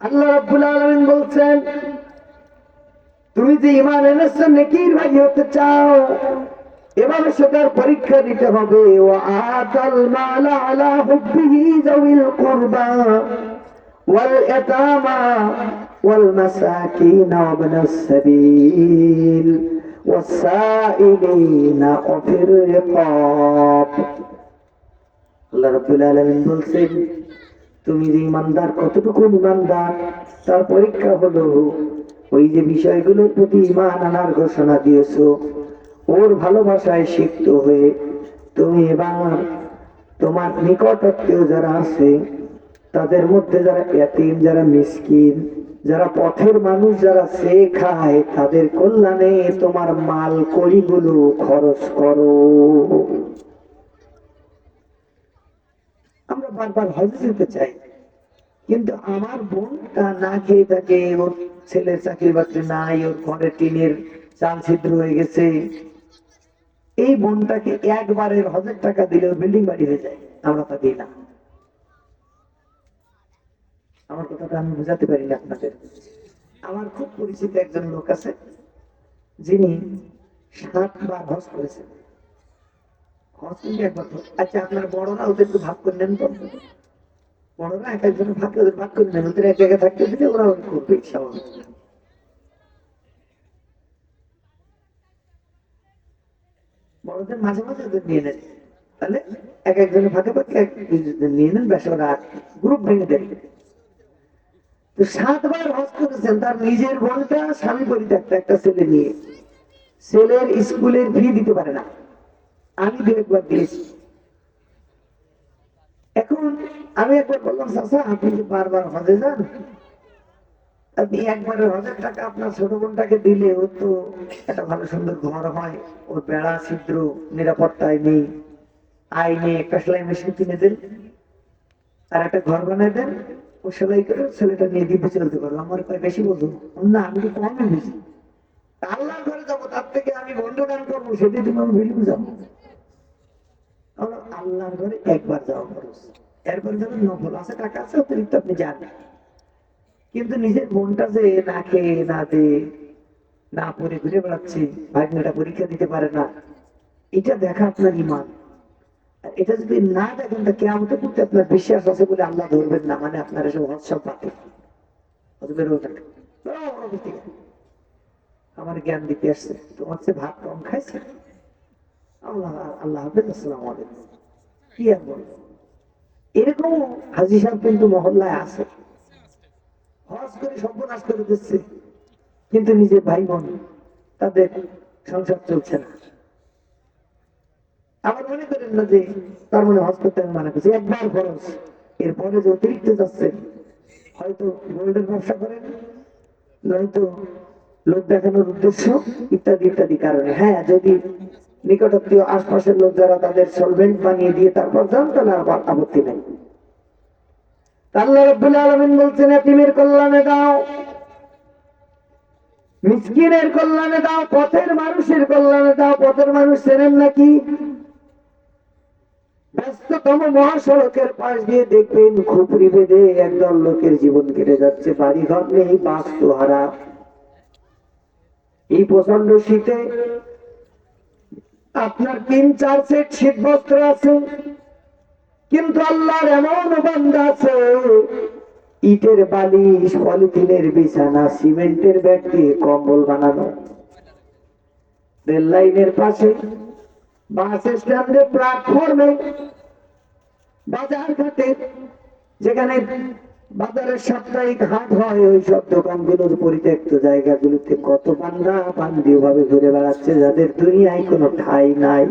আল্লাহ রাব্বুল আলামিন বলছেন তুমি যে ইমান এনেছো নেকির ভাই হতে চাও এভাবে সেটার পরীক্ষা দিতে হবে ও আতাল মালা আলা হুব্বিহি যাওইল কুরবা ওয়াল ইয়াতামা ওয়াল মাসাকিন ওয়াবন السبيل والسائلين وفي الرقاب আল্লাহ রাব্বুল আলামিন বলছেন তুমি যে ইমানদার, কতটুকু ইমানদার? তার পরীক্ষা হলো, ওই যে বিষয়গুলোর প্রতি ইমান আনার ঘোষণা দিয়েছ, ওর ভালোবাসায় সিক্ত হয়ে তুমি এবার তোমার নিকটাত্মীয় যারা আছে, তাদের মধ্যে যারা এতিম যারা মিসকিন, যারা পথের মানুষ যারা সে খায়, তাদের কল্যাণে তোমার মাল কড়িগুলো খরচ করো। আমরা বারবার হজে যেতে চাই কিন্তু আমার বোনটা না খেয়ে থাকে, ওর ছেলের চাকরি বাকরি নাই, ওর ঘরে টিনের চাল ছিদ্র হয়ে গেছে। এই বোনটাকে একবারের হজের টাকা দিলে ওর বিল্ডিং বাড়ি হয়ে যায়। আমরা তা দিই না। আমার কথাটা আমি বোঝাতে পারি না আপনাদের। আমার খুব পরিচিত একজন লোক আছে, যিনি সাতবার হজ করেছেন হজ কিন্তু একবার করে। আচ্ছা আপনার ভাগ করে নেন তো। এক একজনের ভাগ ওদের ভাগ করে নেন, ওদের এক জায়গায় থাকতে দিলে ওরা বড়দের মাঝে মাঝে ওদের নিয়ে নেন। তাহলে এক একজনের ভাগে ভাগে এক নিয়ে নেন ওরা গ্রুপ ভেঙে দেন তো সাতবার হজ করেছেন, তার নিজের বোনটা স্বামী পরিত্যক্ত একটা ছেলে নিয়ে। ছেলের স্কুলের ফি দিতে পারে না। আমি দু একবার দিয়েছি। এখন আমি একবার বললাম চাষা আপনি যে বারবার হজে যান? আপনি টাকা আপনার ছোট বোনটাকে দিলে ও তো একটা ভালো সুন্দর ঘর হয়। ওর বেড়া ছিদ্র, নিরাপত্তায় নেই, আয় নেই একটা সেলাই মেশিন কিনে দেন। আর একটা ঘর বানায় দেন। ও সেলাই করে ছেলেটা নিয়ে দিব্য চলতে পারব আমার কয় বেশি বলব না, আমি তো কমই বুঝি আল্লাহর ঘরে যাব, তার থেকে আমি বন্ধ গান করব সেটি তুমি আমি বেশি বুঝাবো। আল্লাহর ঘরে একবার যাওয়া খরচ এরপর যেন নফল আছে, টাকা আছে, অতিরিক্ত আপনি যান কিন্তু নিজের মনটা যে না খেয়ে, না দে না পরে ঘুরে বেড়াচ্ছে, ভাগ্নেটা পরীক্ষা দিতে পারে না, এটা দেখা আপনার ইমান এটা যদি না দেখেন, তা কেমন করতে আপনার বিশ্বাস আছে বলে আল্লাহ ধরবেন না মানে আপনার এসব হৎসব পাতে আমার জ্ঞান দিতে আসছে। তোমার চেয়ে ভাত কম খাইছে। আল্লাহ আল্লাহ হাফেজ, আসসালাম আলাইকুম। কি আর বলব এরকম হাজি সাহেব কিন্তু মহল্লায় আছে। হজ করে সর্বনাশ করে দিচ্ছে। কিন্তু নিজের ভাই বোন, তাদের সংসার চলছে না। আবার মনে করেন না যে তার মানে হজ করতে আমি মানা করছি। একবার খরচ এরপরে যে অতিরিক্ত যাচ্ছে, হয়তো গোল্ডের ব্যবসা করেন, নয়তো লোক দেখানোর উদ্দেশ্য ইত্যাদি ইত্যাদি কারণে। হ্যাঁ যদি নিকটাত্মীয় আশপাশের লোক যারা তাদের সলভেন্ট বানিয়ে দিয়ে তারপর যান তাহলে আর আপত্তি নেই। মহাসড়কের পাশ দিয়ে দেখবেন বেঁধে একদল লোকের জীবন কেটে যাচ্ছে। বাড়ি ঘর নেই, বাস্তু হারা। এই প্রচণ্ড শীতে আপনার তিন, চার সেট শীত বস্ত্র আছে। কিন্তু আল্লাহর এমন বান্দা আছে, ইটের বালিশ, পলিথিনের বিছানা, সিমেন্টের ব্যাগ দিয়ে কম্বল বানানো। রেল লাইনের পাশে বাস স্ট্যান্ডে প্ল্যাটফর্মে বাজার ঘাটে, যেখানে বাজারের সাপ্তাহিক হাট হয়, ওই সব দোকানগুলোর পরিত্যক্ত জায়গাগুলোতে কত বান্দা বান্দি ভাবে ঘুরে বেড়াচ্ছে, যাদের দুনিয়ায় কোনো ঠাই নাই।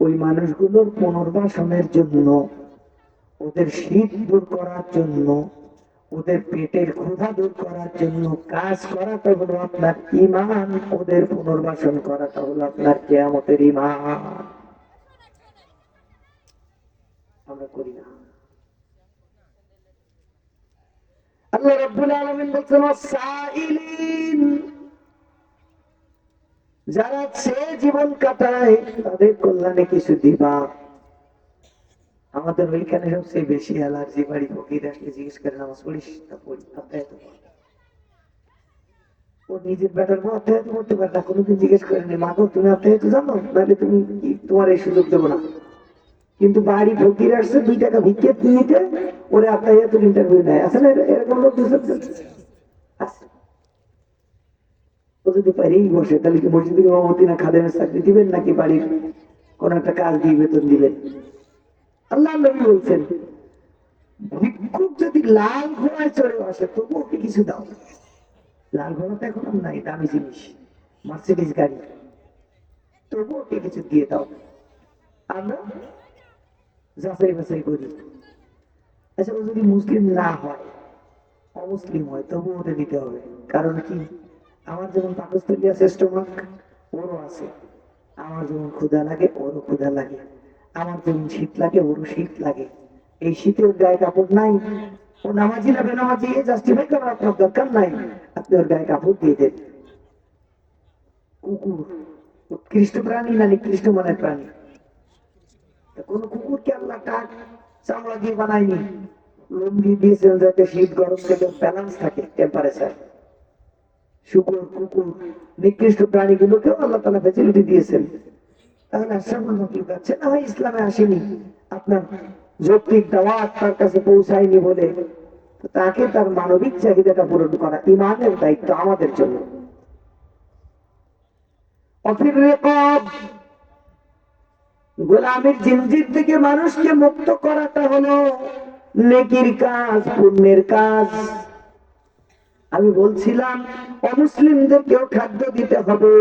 ওই মানুষগুলোর পুনর্বাসনের জন্য, ওদের শীত দূর করার জন্য, ওদের পেটের ক্ষুধা দূর করার জন্য কাজ করাটা হলো আপনার ইমান ওদের পুনর্বাসন করাটা হলো আপনার কেয়ামতের ইমান আমরা করি না। যারা সে জীবন কাটায়, তাদের কল্যাণে কিছু দিবা। আমাদের ওইখানে সবচেয়ে বেশি অ্যালার্জি বাড়ি, ফকির আসলে জিজ্ঞেস করে, নামাজ পড়িস না পড়ি তো ও নিজের ব্যাটার করতে পারে না কোনোদিন জিজ্ঞেস করেনি মা গো তুমি তো জানো, নাহলে তুমি তোমার এই সুযোগ দেবো না। কিন্তু বাড়ি ফকির আসছে, দুই টাকা ভিক্ষে নিতে ওরে আপনার এত ইন্টারভিউ নেয় আসলে এরকম লোক লাল নাই, দামি জিনিস। মার্সিডিস গাড়ি। কিছু দিয়ে দাও। আমরা যাচাই বাছাই করি আচ্ছা ও যদি মুসলিম না হয়, অমুসলিম হয়, তবু ওটা দিতে হবে। কারণ কি, আমার যেমন আছে, স্টোমাক, ওরও আছে। আমার যেমন ক্ষুধা লাগে, ওরও ক্ষুধা লাগে। আমার যেমন শীত লাগে, ওরও শীত লাগে। এই শীতে ওর গায়ে কাপড় নাই। ও নামাজি না বেনামাজি জাস্টিফাই করার আপনার দরকার নাই। আপনি ওর গায়ে কাপড় দিয়ে দেন। কুকুর, উৎকৃষ্ট প্রাণী না নিকৃষ্ট মানের প্রাণী? কোন কুকুরকে আল্লাহ কাক চামড়া দিয়ে বানায়নি। লুঙ্গি দিয়েছেন যাতে শীত গরম থেকে ব্যালেন্স থাকে টেম্পারেচার শুকুর কুকুর, নিকৃষ্ট প্রাণীগুলোকেও আল্লাহ তালা ফেসিলিটি দিয়েছেন। তাহলে আছে না, ইসলামে আসেনি। আপনার যৌক্তিক দাওয়াত তার কাছে পৌঁছায়নি বলে। তাকে তার মানবিক চাহিদাটা পূরণ করা ইমানের দায়িত্ব আমাদের জন্য। অফির রেকব গোলামের জিনজির থেকে মানুষকে মুক্ত করাটা হলো নেকির কাজ, পুণ্যের কাজ। আমি বলছিলাম অমুসলিমদেরকেও খাদ্য দিতে হবে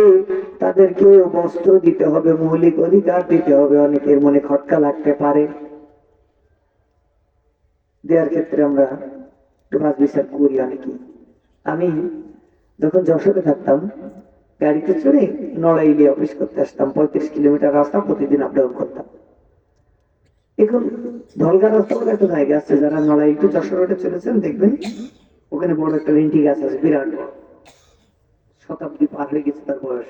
তাদেরকেও বস্ত্র দিতে হবে, মৌলিক অধিকার দিতে হবে, অনেকের মনে খটকা লাগতে পারে। দেওয়ার ক্ষেত্রে আমরা একটু বিচার করি অনেকেই। আমি যখন যশোরে থাকতাম গাড়িতে চড়ে নড়াইলে অফিস করতে আসতাম, পঁয়ত্রিশ কিলোমিটার রাস্তা প্রতিদিন আপ ডাউন করতাম। এখন ধলগা রাস্তা বলে একটা জায়গা আছে, যারা নড়াই টু যশোর রোডে চলেছেন দেখবেন, ওখানে বড় একটা রেন্টি গাছ আছে, বিরাট শতাব্দী পার হয়ে গেছে তার বয়স।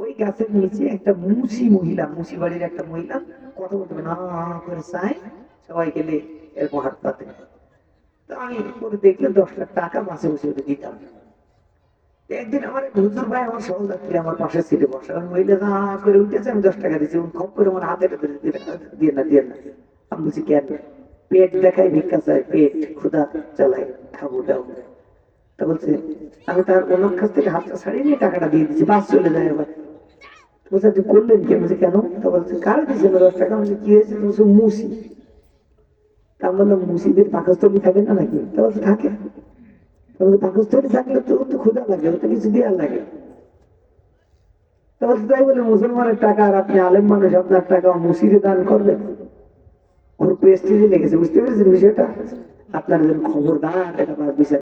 ওই গাছের নিচে একটা মুসি মহিলা, মুসি বাড়ির একটা মহিলা কথা বলতে না করে চায়, সবাই গেলে এরকম হাত পাতে। তো আমি পরে দেখলে দশ লাখ টাকা মাসে বসে দিতাম। একদিন আমার হুজুর ভাই আমার সহযাত্রী আমার পাশে সিটে বসে। আমি মহিলা না করে উঠেছে, আমি দশ টাকা দিচ্ছি খপ করে আমার হাতে দিয়ে না দিয়ে না আমি বলছি, কেন? পেট দেখাই ভিক্ষা চাই পেট, ক্ষুধা চালাই খাব, দাও। তা বলছে, আমি তার ওনার কাছ থেকে হাতটা নিয়ে টাকাটা দিয়ে দিচ্ছি বাস চলে যায় বলছে তুই করলেন কি? বলছে, কেন? তা বলছে, কারে দশ টাকা? বলছে, কি হয়েছে? বলছে, মুসি। তা বললাম, মুসিদের পাকস্থলী থাকে না নাকি? তা বলছে, থাকে। বলছে থাকলে তো তো ক্ষুদা লাগে ওটা কিছু দেওয়া লাগে। তাই বলে মুসলমানের টাকা আর আপনি আলেম মানুষ, আপনার টাকা মুসিরে দান করবেন ওর পেস্টিজে লেগেছে, বুঝতে পেরেছেন বিষয়টা? আপনার খবরদার, এটা বিচার।